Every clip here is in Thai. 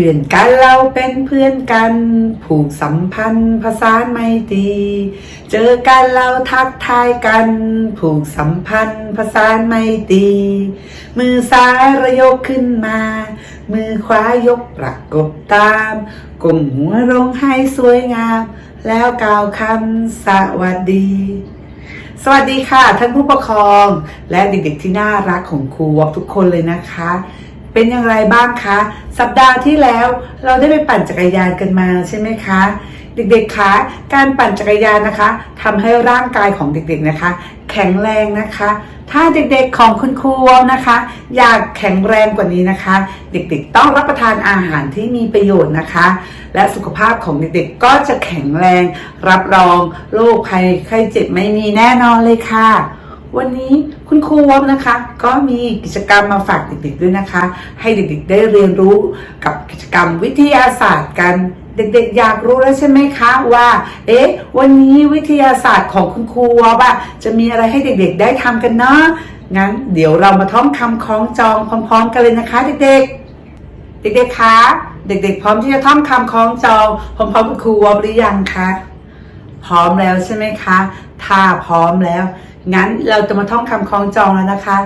พื่อนกันเราเป็นเพื่อนกัน ผูกสัมพันธ์ภาษาไม่ตีเจอกันเราทักทายกัน ผูกสัมพันธ์ภาษาไม่ตีมือซ้ายระยกขึ้นมา มือขวายกประกบตามก้มหัวลงให้สวยงาม แล้วกล่าวคำสวัสดีสวัสดีค่ะท่านผู้ปกครอง และเด็กๆที่น่ารักของครูวอกทุกคนเลยนะคะ เป็นอย่างไรบ้างคะ สัปดาห์ที่แล้วเราได้ไปปั่นจักรยานกันมาใช่ไหมคะ เด็กๆคะการปั่นจักรยานนะคะทำให้ร่างกายของเด็กๆนะคะ แข็งแรงนะคะ ถ้าเด็กๆของคุณครูนะคะ อยากแข็งแรงกว่านี้นะคะ เด็กๆต้องรับประทานอาหารที่มีประโยชน์นะคะ และสุขภาพของเด็กๆก็จะแข็งแรง รับรองโรคภัยไข้เจ็บไม่มีแน่นอนเลยค่ะ วันนี้คุณครูวอมนะคะ ก็มีกิจกรรมมาฝากเด็กๆด้วยนะคะ ให้เด็กๆได้เรียนรู้กับกิจกรรมวิทยาศาสตร์กันเด็กๆ อยากรู้แล้วใช่ไหมคะว่า เอ๊ะ วันนี้วิทยาศาสตร์ของคุณครูวอมอะจะมีอะไรให้เด็กๆ ได้ทำกันเนาะงั้นเดี๋ยวเรามาท่องคำคล้องจองพร้อมๆ กันเลยนะคะเด็กๆ เด็กๆคะเด็กๆ พร้อมที่จะท่องคำคล้องจองพร้อมๆกับครูวอมหรือยังคะพร้อมแล้วใช่ไหมคะ ถ้าพร้อมแล้ว งั้นเราจะมาท่องคำคล้องจองแล้วนะคะ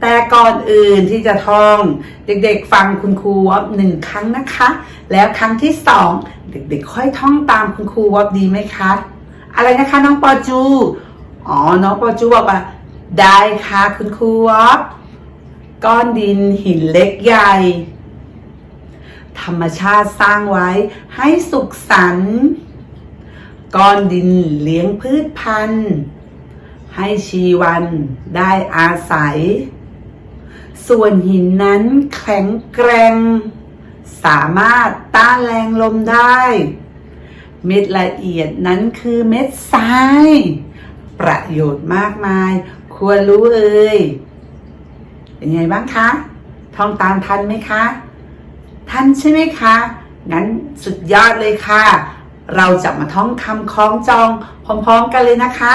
แต่ก่อนอื่นที่จะท่อง เด็กๆฟังคุณครูวอบหนึ่งครั้งนะคะ แล้วครั้งที่สองเด็กๆ ค่อยท่องตามคุณครูวอบดีไหมคะ อะไรนะคะน้องปอจู อ๋อ น้องปอจูบอกว่าได้ค่ะคุณครูวอบก้อนดินหินเล็กใหญ่ ธรรมชาติสร้างไว้ให้สุขสันต์ก้อนดินเลี้ยงพืชพันธุ์ ให้ชีวันได้อาศัย ส่วนหินนั้นแข็งแกร่งสามารถต้านแรงลมได้ เม็ดละเอียดนั้นคือเม็ดทราย ประโยชน์มากมาย ควรรู้เอ่ยเป็นไงบ้างคะ ท่องตามทันไหมคะ ทันใช่ไหมคะ งั้นสุดยอดเลยค่ะ เราจะมาท่องคำคล้องจองพร้อมๆกันเลยนะคะ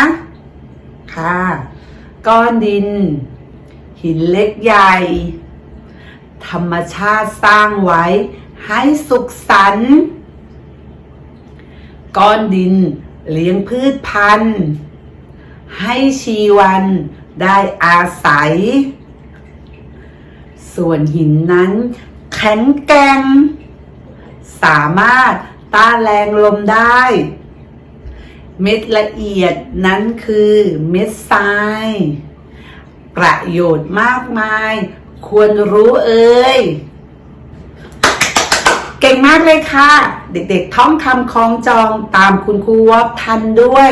ค่ะ ก้อนดิน หินเล็กใหญ่ ธรรมชาติสร้างไว้ ให้สุขสันต์ก้อนดินเลี้ยงพืชพันธุ์ ให้ชีวันได้อาศัย ส่วนหินนั้น แข็งแกร่งสามารถต้านแรงลมได้ เม็ดละเอียดนั้นคือเม็ดทราย ประโยชน์มากมาย ควรรู้เอ่ยเก่งมากเลยค่ะ เด็กๆท่องคำคล้องจองตามคุณครูวอบทันด้วย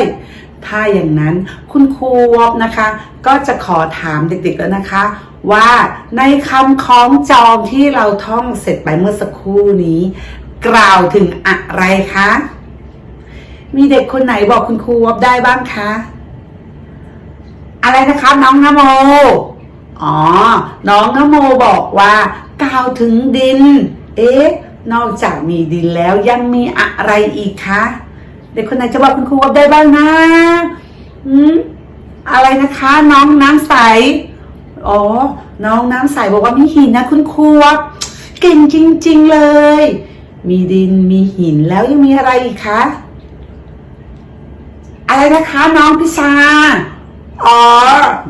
ถ้าอย่างนั้นคุณครูวอบนะคะ ก็จะขอถามเด็กๆแล้วนะคะ ว่าในคำคล้องจองที่เราท่องเสร็จไปเมื่อสักครู่นี้ กล่าวถึงอะไรคะ มีเด็กคนไหนบอกคุณครูวอบได้บ้างคะ อะไรนะคะน้องนโม อ๋อ น้องนโมบอกว่ากล่าวถึงดิน เอ๊ะ นอกจากมีดินแล้วยังมีอะไรอีกคะ เด็กคนไหนจะบอกคุณครูว่าได้บ้างนะอืมอะไรนะคะ น้องน้ำใส อ๋อ น้องน้ำใสบอกว่ามีหินนะคุณครูว่าเก่งจริง ๆเลย มีดินมีหินแล้วยังมีอะไรอีกคะ อะไรนะคะน้องพิชา อ๋อ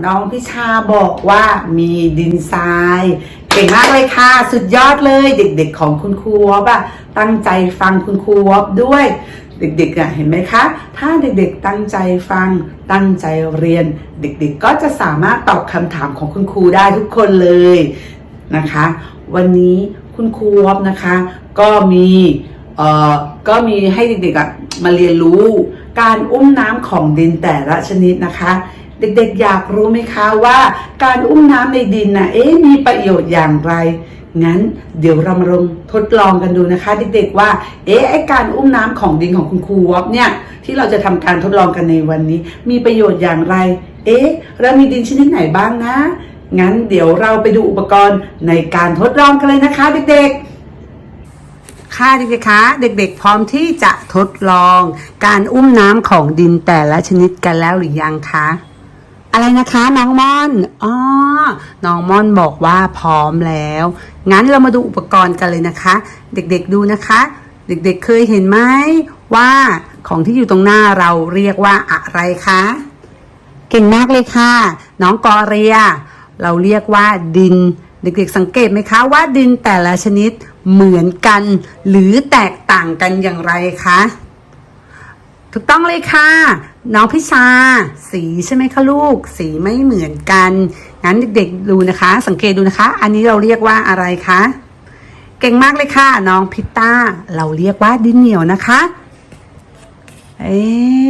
น้องพิชาบอกว่ามีดินทราย เก่งมากเลยค่ะ สุดยอดเลย เด็ก ๆ ของคุณครูวอบอะตั้งใจฟังคุณครูวอบด้วย เด็กๆอะเห็นไหมคะ ถ้าเด็กๆตั้งใจฟังตั้งใจเรียน เด็กๆ ก็จะสามารถตอบคำถามของคุณครูได้ทุกคนเลยนะคะ วันนี้คุณครูวอบนะคะ ก็มีเอ่อก็มีให้เด็กๆอะ มาเรียนรู้การอุ้มน้ำของดินแต่ละชนิดนะคะ เด็กๆอยากรู้ไหมคะว่าการอุ้มน้ำในดินนะเอ๊ะมีประโยชน์อย่างไรงั้นเดี๋ยวเรามาลองทดลองกันดูนะคะ เด็กๆว่า เอ๊ะไอการอุ้มน้ำของดินของคุณครูวอบเนี่ยที่เราจะทำการทดลองกันในวันนี้ มีประโยชน์อย่างไร เอ๊ะเรามีดินชนิดไหนบ้างนะ งั้นเดี๋ยวเราไปดูอุปกรณ์ในการทดลองกันเลยนะคะเด็กๆ ค่ะเด็กๆคะเด็กๆ พร้อมที่จะทดลองการอุ้มน้ำของดินแต่ละชนิดกันแล้วหรือยังคะ อะไรนะคะน้องม่อนอ๋อน้องม่อนบอกว่าพร้อมแล้ว งั้นเรามาดูอุปกรณ์กันเลยนะคะ เด็กๆดูนะคะ เด็กๆเคยเห็นไหมว่าของที่อยู่ตรงหน้าเราเรียกว่าอะไรคะ เก่งมากเลยค่ะ น้องกอเรีย เราเรียกว่าดิน เด็กๆสังเกตไหมคะว่าดินแต่ละชนิดเหมือนกัน หรือแตกต่างกันอย่างไรคะถูกต้องเลยค่ะ น้องพิชา สีใช่ไหมคะลูก สีไม่เหมือนกันงั้นเด็กๆดูนะคะ สังเกตดูนะคะ อันนี้เราเรียกว่าอะไรคะเก่งมากเลยค่ะ น้องพิต้า เราเรียกว่าดินเหนียวนะคะ เอ๊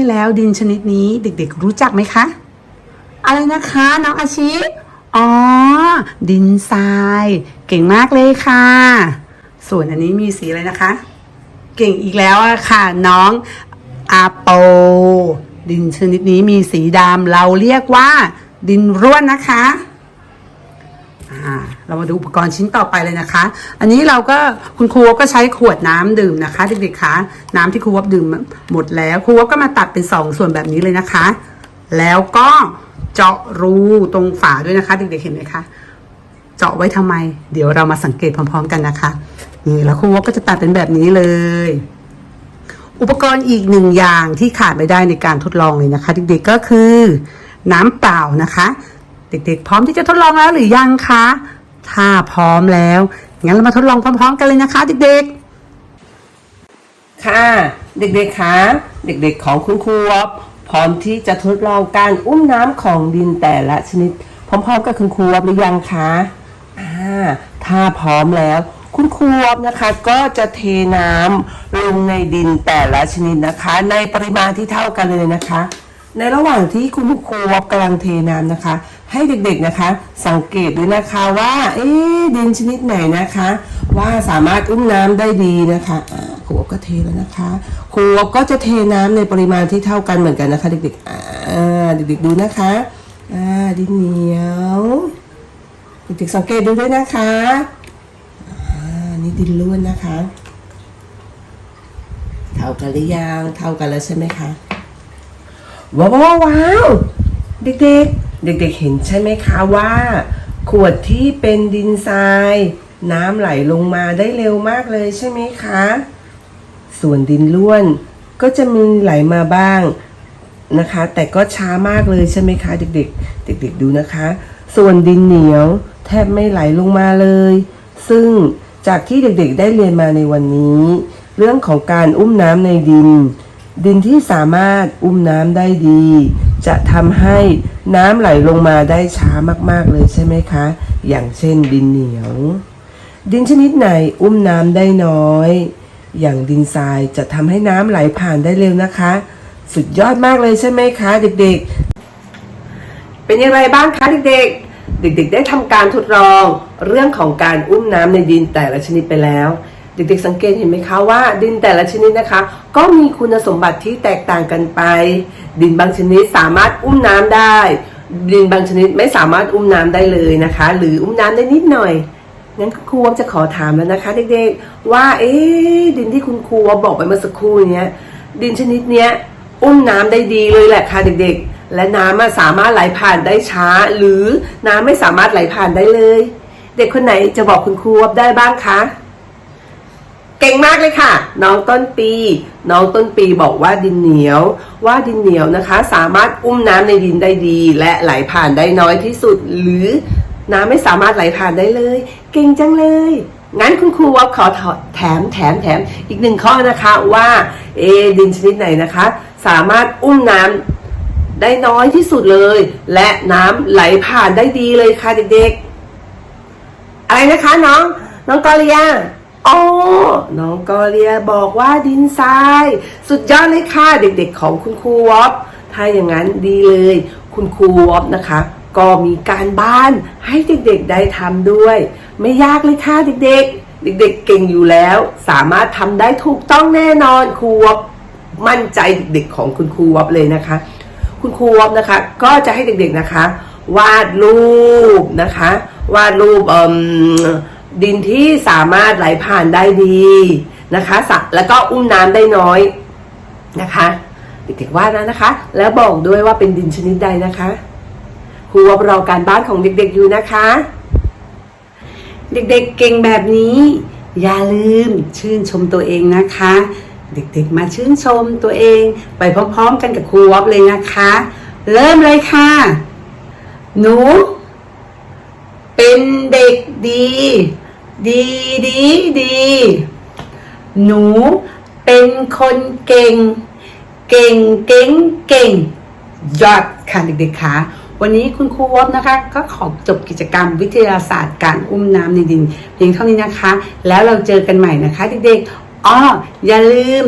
แล้วดินชนิดนี้เด็กๆรู้จักไหมคะ อะไรนะคะ น้องอาชิ อ๋อ ดินทราย เก่งมากเลยค่ะ ส่วนอันนี้มีสีอะไรนะคะ เก่งอีกแล้วอะค่ะ น้องอาโป ดินชนิดนี้มีสีดำเราเรียกว่า ดินร่วนนะคะอ่าเรามาดูอุปกรณ์ชิ้นต่อไปเลยนะคะ อันนี้เราก็คุณครูก็ใช้ขวดน้ำดื่มนะคะเด็กๆคะน้ำที่ครูวบดื่มหมดแล้วครูวบก็มาตัดเป็นสองส่วนแบบนี้เลยนะคะ แล้วก็ เจาะรูตรงฝาด้วยนะคะ เด็กๆเห็นไหมคะเจาะไว้ทำไม เดี๋ยวเรามาสังเกตพร้อม ๆ กันนะคะนี่แล้วครูวก็จะตัดเป็นแบบนี้เลย อุปกรณ์อีกหนึ่งอย่างที่ขาดไม่ได้ในการทดลองเลยนะคะ เด็กๆก็คือ น้ำเปล่านะคะ เด็กๆ พร้อมที่จะทดลองแล้วหรือยังคะถ้าพร้อมแล้วงั้นเรามาทดลองพร้อม ๆ กันเลยนะคะ เด็กๆค่ะ เด็กๆคะเด็กๆของคุณครูวอ พร้อมที่จะทดลองการอุ้มน้ำของดินแต่ละชนิด พร้อมๆกับคุณครูวอบหรือยังคะอ่าถ้าพร้อมแล้ว คุณครูวอบนะคะก็จะเทน้ำลงในดินแต่ละชนิดนะคะ ในปริมาณที่เท่ากันเลยนะคะ ในระหว่างที่คุณครูวอบกำลังเทน้ำนะคะ ให้เด็กๆนะคะ สังเกตด้วยนะคะว่าเอ๊ดินชนิดไหนนะคะ ว่าสามารถอุ้มน้ำได้ดีนะคะครูวอบก็เทแล้วนะคะ ครูวก็จะเทน้ำในปริมาณที่เท่ากันเหมือนกันนะคะ เด็กๆอ่าเด็กๆดูนะคะอ่าดินเหนียวเด็กๆสังเกตดูด้วยนะคะอ่านี่ดินล้วนนะคะ เท่ากันหรือยังเท่ากันแล้วใช่ไหมคะว้าวว้าวว้าวเด็กๆ เด็กๆเห็นใช่ไหมคะว่า ขวดที่เป็นดินทราย น้ำไหลลงมาได้เร็วมากเลยใช่ไหมคะ ส่วนดินล้วนก็จะมีไหลมาบ้างนะคะ แต่ก็ช้ามากเลยใช่ไหมคะ เด็กๆ เด็ก ๆ ดูนะคะ ส่วนดินเหนียวแทบไม่ไหลลงมาเลย ซึ่งจากที่เด็กๆ ได้เรียนมาในวันนี้ เรื่องของการอุ้มน้ำในดิน ดินที่สามารถอุ้มน้ำได้ดี จะทำให้น้ำไหลลงมาได้ช้ามากๆเลยใช่ไหมคะ อย่างเช่นดินเหนียว ดินชนิดไหนอุ้มน้ำได้น้อย อย่างดินทรายจะทำให้น้ำไหลผ่านได้เร็วนะคะ สุดยอดมากเลยใช่ไหมคะเด็กๆ เป็นอย่างไรบ้างคะเด็กๆ เด็กๆ ได้ทำการทดลองเรื่องของการอุ้มน้ำในดินแต่ละชนิดไปแล้ว เด็กๆ สังเกตเห็นไหมคะว่าดินแต่ละชนิดนะคะ ก็มีคุณสมบัติที่แตกต่างกันไป ดินบางชนิดสามารถอุ้มน้ำได้ ดินบางชนิดไม่สามารถอุ้มน้ำได้เลยนะคะ หรืออุ้มน้ำได้นิดหน่อย งั้นครูจะขอถามแล้วนะคะเด็กๆ ว่า เอ๊ดินที่คุณครูบอกไปเมื่อสักครู่เนี้ยดินชนิดเนี้ยอุ้มน้ำได้ดีเลยแหละค่ะเด็กๆ และน้ำสามารถไหลผ่านได้ช้า หรือน้ำไม่สามารถไหลผ่านได้เลย เด็กคนไหนจะบอกคุณครูวอบได้บ้างคะเก่งมากเลยค่ะ น้องต้นปี น้องต้นปีบอกว่าดินเหนียว ว่าดินเหนียวนะคะ สามารถอุ้มน้ำในดินได้ดี และไหลผ่านได้น้อยที่สุด หรือ น้ำไม่สามารถไหลผ่านได้เลย เก่งจังเลย งั้นคุณครูว่าขอแถมแถมแถมอีกหนึ่งข้อนะคะว่าเอดินชนิดไหนนะคะ สามารถอุ้มน้ำได้น้อยที่สุดเลย และน้ำไหลผ่านได้ดีเลยค่ะเด็กๆ อะไรนะคะน้อง น้องกอเลียอ๋อน้องกอเลียบอกว่าดินทราย สุดยอดเลยค่ะเด็กๆของคุณครูวอฟถ้าอย่างนั้นดีเลย คุณครูวอฟนะคะ ก็มีการบ้านให้เด็กๆได้ทำด้วย ไม่ยากเลยค่ะเด็กๆ เด็กๆเก่งอยู่แล้ว สามารถทำได้ถูกต้องแน่นอนครูวอฟมั่นใจเด็กๆของคุณครูวอฟเลยนะคะ คุณครูวอฟนะคะ ก็จะให้เด็กๆนะคะ วาดรูปนะคะ วาดรูปดินที่สามารถไหลผ่านได้ดีนะคะสะแล้วก็อุ้มน้ำได้น้อยนะคะเด็กๆวาดนะนะคะ แล้วบอกด้วยว่าเป็นดินชนิดใดนะคะ ครูวอบรอการบ้านของเด็กๆอยู่นะคะ เด็กๆเก่งแบบนี้ อย่าลืมชื่นชมตัวเองนะคะ เด็กๆมาชื่นชมตัวเอง ไปพร้อมๆกันกับครูวอบเลยนะคะ เริ่มเลยค่ะ หนู เป็นเด็กดี ดีดีดี หนูเป็นคนเก่ง เก่งเก่งเก่งยอดค่ะเด็กๆค่ะ วันนี้คุณครูวบนะคะ ก็ขอจบกิจกรรมวิทยาศาสตร์การอุ้มน้ำในดินเพียงเท่านี้นะคะ แล้วเราเจอกันใหม่นะคะเด็กๆอ้ออย่าลืม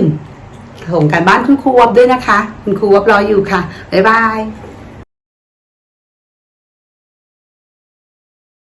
ส่งการบ้านคุณครูวบด้วยนะคะ คุณครูวบรออยู่ค่ะบ๊ายบาย